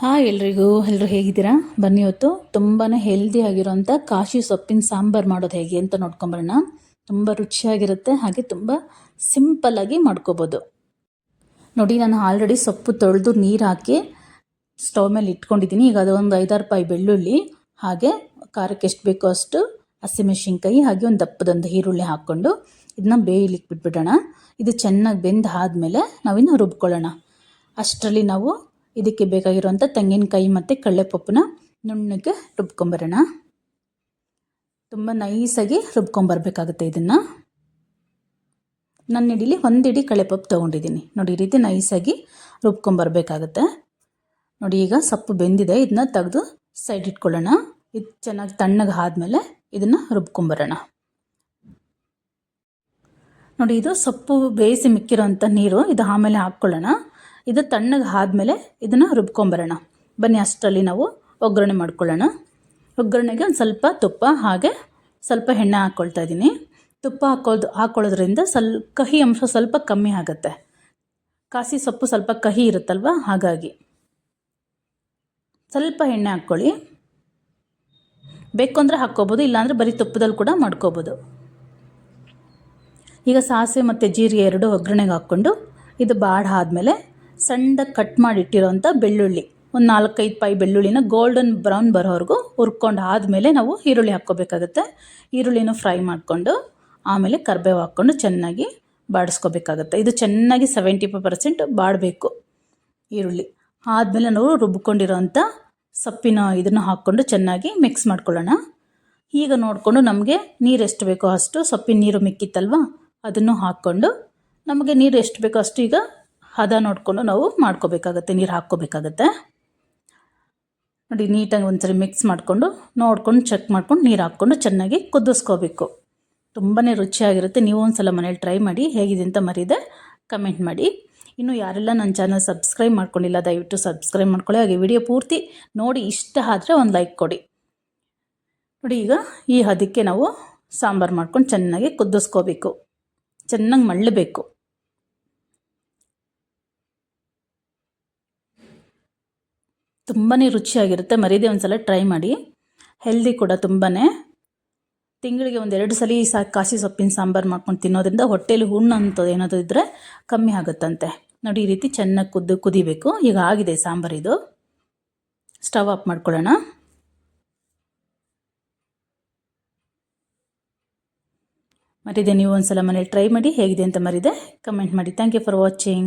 Hi ಎಲ್ರಿಗೂ ಎಲ್ಲರೂ ಹೇಗಿದ್ದೀರಾ? ಬನ್ನಿ ಹೊತ್ತು ತುಂಬಾ ಹೆಲ್ದಿ ಆಗಿರೋಂಥ ಕಾಶಿ ಸೊಪ್ಪಿನ ಸಾಂಬಾರು ಮಾಡೋದು ಹೇಗೆ ಅಂತ ನೋಡ್ಕೊಂಬರೋಣ. ತುಂಬ ರುಚಿಯಾಗಿರುತ್ತೆ, ಹಾಗೆ ತುಂಬ ಸಿಂಪಲ್ಲಾಗಿ ಮಾಡ್ಕೋಬೋದು. ನೋಡಿ, ನಾನು ಆಲ್ರೆಡಿ ಸೊಪ್ಪು ತೊಳೆದು ನೀರು ಹಾಕಿ ಸ್ಟವ್ ಮೇಲೆ ಇಟ್ಕೊಂಡಿದ್ದೀನಿ. ಈಗ ಅದೊಂದು ಐದಾರು ರೂಪಾಯಿ ಬೆಳ್ಳುಳ್ಳಿ, ಹಾಗೆ ಖಾರಕ್ಕೆ ಎಷ್ಟು ಬೇಕೋ ಅಷ್ಟು ಹಸಿಮೆಣಸಿನ್ಕಾಯಿ, ಹಾಗೆ ಒಂದು ದಪ್ಪದೊಂದು ಈರುಳ್ಳಿ ಹಾಕ್ಕೊಂಡು ಇದನ್ನ ಬೇಯಲಿಕ್ಕೆ ಬಿಟ್ಬಿಡೋಣ ಇದು ಚೆನ್ನಾಗಿ ಬೆಂದು ಆದಮೇಲೆ ನಾವಿನ್ನು ರುಬ್ಕೊಳ್ಳೋಣ. ಅಷ್ಟರಲ್ಲಿ ನಾವು ಇದಕ್ಕೆ ಬೇಕಾಗಿರುವಂಥ ತೆಂಗಿನಕಾಯಿ ಮತ್ತು ಕಡಲೆಪಪ್ಪನ್ನ ನುಣ್ಣಗೆ ರುಬ್ಕೊಂಬರೋಣ. ತುಂಬ ನೈಸಾಗಿ ರುಬ್ಕೊಂಬರ್ಬೇಕಾಗುತ್ತೆ ಇದನ್ನು. ನನ್ನ ಹಿಡೀಲಿ ಒಂದು ಹಿಡಿ ಕಳೆಪಪ್ಪು ತೊಗೊಂಡಿದ್ದೀನಿ. ನೋಡಿ, ಈ ರೀತಿ ನೈಸಾಗಿ ರುಬ್ಕೊಂಬರ್ಬೇಕಾಗತ್ತೆ. ನೋಡಿ, ಈಗ ಸೊಪ್ಪು ಬೆಂದಿದೆ. ಇದನ್ನ ತೆಗೆದು ಸೈಡ್ ಇಟ್ಕೊಳ್ಳೋಣ. ಇದು ಚೆನ್ನಾಗಿ ತಣ್ಣಗೆ ಆದಮೇಲೆ ಇದನ್ನು ರುಬ್ಕೊಂಬರೋಣ. ನೋಡಿ, ಇದು ಸೊಪ್ಪು ಬೇಯಿಸಿ ಮಿಕ್ಕಿರೋಂಥ ನೀರು ಇದು ಆಮೇಲೆ ಹಾಕ್ಕೊಳ್ಳೋಣ. ಇದು ತಣ್ಣಗೆ ಆದಮೇಲೆ ಇದನ್ನು ರುಬ್ಕೊಂಬರೋಣ. ಬನ್ನಿ, ಅಷ್ಟರಲ್ಲಿ ನಾವು ಒಗ್ಗರಣೆ ಮಾಡ್ಕೊಳ್ಳೋಣ. ಒಗ್ಗರಣೆಗೆ ಒಂದು ಸ್ವಲ್ಪ ತುಪ್ಪ, ಹಾಗೆ ಸ್ವಲ್ಪ ಎಣ್ಣೆ ಹಾಕ್ಕೊಳ್ತಾ ಇದ್ದೀನಿ ತುಪ್ಪ ಹಾಕೋದು ಹಾಕ್ಕೊಳ್ಳೋದ್ರಿಂದ ಸ್ವಲ್ಪ ಕಹಿ ಅಂಶ ಸ್ವಲ್ಪ ಕಮ್ಮಿ ಆಗುತ್ತೆ. ಕಾಸಿ ಸೊಪ್ಪು ಸ್ವಲ್ಪ ಕಹಿ ಇರುತ್ತಲ್ವ, ಹಾಗಾಗಿ. ಸ್ವಲ್ಪ ಎಣ್ಣೆ ಹಾಕ್ಕೊಳ್ಳಿ. ಬೇಕು ಅಂದರೆ ಹಾಕ್ಕೋಬೋದು, ಇಲ್ಲಾಂದರೆ ಬರೀ ತುಪ್ಪದಲ್ಲಿ ಕೂಡ ಮಾಡ್ಕೋಬೋದು. ಈಗ ಸಾಸಿವೆ ಮತ್ತು ಜೀರಿಗೆ ಎರಡು ಒಗ್ಗರಣೆಗೆ ಹಾಕ್ಕೊಂಡು ಇದು ಬಾಡ ಆದಮೇಲೆ ಸಣ್ಣದಾಗಿ ಕಟ್ ಮಾಡಿ ಇಟ್ಟಿರೋಂಥ ಬೆಳ್ಳುಳ್ಳಿ. ಒಂದು ನಾಲ್ಕೈದು ಪಾಯಿ ಬೆಳ್ಳುಳ್ಳಿನ ಗೋಲ್ಡನ್ ಬ್ರೌನ್ ಬರೋವರೆಗೂ ಹುರ್ಕೊಂಡು ಆದಮೇಲೆ ನಾವು ಈರುಳ್ಳಿ ಹಾಕ್ಕೋಬೇಕಾಗತ್ತೆ. ಈರುಳ್ಳಿನೂ ಫ್ರೈ ಮಾಡಿಕೊಂಡು, ಆಮೇಲೆ ಕರಿಬೇವು ಹಾಕ್ಕೊಂಡು ಚೆನ್ನಾಗಿ ಬಾಡಿಸ್ಕೋಬೇಕಾಗತ್ತೆ. ಇದು ಚೆನ್ನಾಗಿ ಸೆವೆಂಟಿ ಫೈವ್ ಪರ್ಸೆಂಟ್ ಬಾಡಬೇಕು ಈರುಳ್ಳಿ. ಆದಮೇಲೆ ನಾವು ರುಬ್ಕೊಂಡಿರೋಂಥ ಸೊಪ್ಪಿನ ಇದನ್ನು ಹಾಕ್ಕೊಂಡು ಚೆನ್ನಾಗಿ ಮಿಕ್ಸ್ ಮಾಡ್ಕೊಳ್ಳೋಣ. ಈಗ ನೋಡಿಕೊಂಡು ನಮಗೆ ನೀರು ಎಷ್ಟು ಬೇಕೋ ಅಷ್ಟು ಸೊಪ್ಪಿನ ನೀರು ಮಿಕ್ಕಿತ್ತಲ್ವ, ಅದನ್ನು ಹಾಕ್ಕೊಂಡು ನಮಗೆ ನೀರು ಎಷ್ಟು ಬೇಕೋ ಅಷ್ಟು ಈಗ ಹದ ನೋಡಿಕೊಂಡು ನಾವು ಮಾಡ್ಕೋಬೇಕಾಗತ್ತೆ, ನೀರು ಹಾಕ್ಕೋಬೇಕಾಗತ್ತೆ. ನೋಡಿ, ನೀಟಾಗಿ ಒಂದ್ಸರಿ ಮಿಕ್ಸ್ ಮಾಡಿಕೊಂಡು ನೋಡ್ಕೊಂಡು ಚೆಕ್ ಮಾಡ್ಕೊಂಡು ನೀರು ಹಾಕ್ಕೊಂಡು ಚೆನ್ನಾಗಿ ಕುದಿಸ್ಕೋಬೇಕು. ತುಂಬಾ ರುಚಿಯಾಗಿರುತ್ತೆ. ನೀವು ಒಂದ್ಸಲ ಮನೇಲಿ ಟ್ರೈ ಮಾಡಿ ಹೇಗಿದೆ ಅಂತ ಮರೀದೆ ಕಮೆಂಟ್ ಮಾಡಿ. ಇನ್ನು ಯಾರೆಲ್ಲ ನನ್ನ ಚಾನಲ್ ಸಬ್ಸ್ಕ್ರೈಬ್ ಮಾಡ್ಕೊಂಡಿಲ್ಲ, ದಯವಿಟ್ಟು ಸಬ್ಸ್ಕ್ರೈಬ್ ಮಾಡ್ಕೊಳ್ಳಿ. ಹಾಗೆ ವಿಡಿಯೋ ಪೂರ್ತಿ ನೋಡಿ, ಇಷ್ಟ ಆದರೆ ಒಂದು ಲೈಕ್ ಕೊಡಿ. ನೋಡಿ, ಈಗ ಈ ಹದಕ್ಕೆ ನಾವು ಸಾಂಬಾರು ಮಾಡ್ಕೊಂಡು ಚೆನ್ನಾಗಿ ಕುದಿಸ್ಕೋಬೇಕು. ಚೆನ್ನಾಗಿ ಮಳ್ಳಬೇಕು. ತುಂಬಾ ರುಚಿಯಾಗಿರುತ್ತೆ. ಮರೀದೆ ಒಂದು ಸಲ ಟ್ರೈ ಮಾಡಿ. ಹೆಲ್ದಿ ಕೂಡ ತುಂಬಾ ತಿಂಗಳಿಗೆ ಒಂದು ಎರಡು ಸಲ ಸಾ ಕಾಸಿ ಸೊಪ್ಪಿನ ಸಾಂಬಾರು ಮಾಡ್ಕೊಂಡು ತಿನ್ನೋದ್ರಿಂದ ಹೊಟ್ಟೆಲಿ ಹುಣ್ಣು ಅಂತದ್ದು ಏನಾದರೂ ಇದ್ದರೆ ಕಮ್ಮಿ ಆಗುತ್ತಂತೆ. ನೋಡಿ, ಈ ರೀತಿ ಚೆನ್ನಾಗಿ ಕುದ್ದು ಕುದಿಬೇಕು. ಈಗ ಆಗಿದೆ ಸಾಂಬಾರು ಇದು. ಸ್ಟವ್ ಆಫ್ ಮಾಡ್ಕೊಳ್ಳೋಣ. ಮರಿದೆ, ನೀವು ಒಂದು ಸಲ ಮನೇಲಿ ಟ್ರೈ ಮಾಡಿ ಹೇಗಿದೆ ಅಂತ ಮರಿದೆ. ಕಮೆಂಟ್ ಮಾಡಿ. Thank you for watching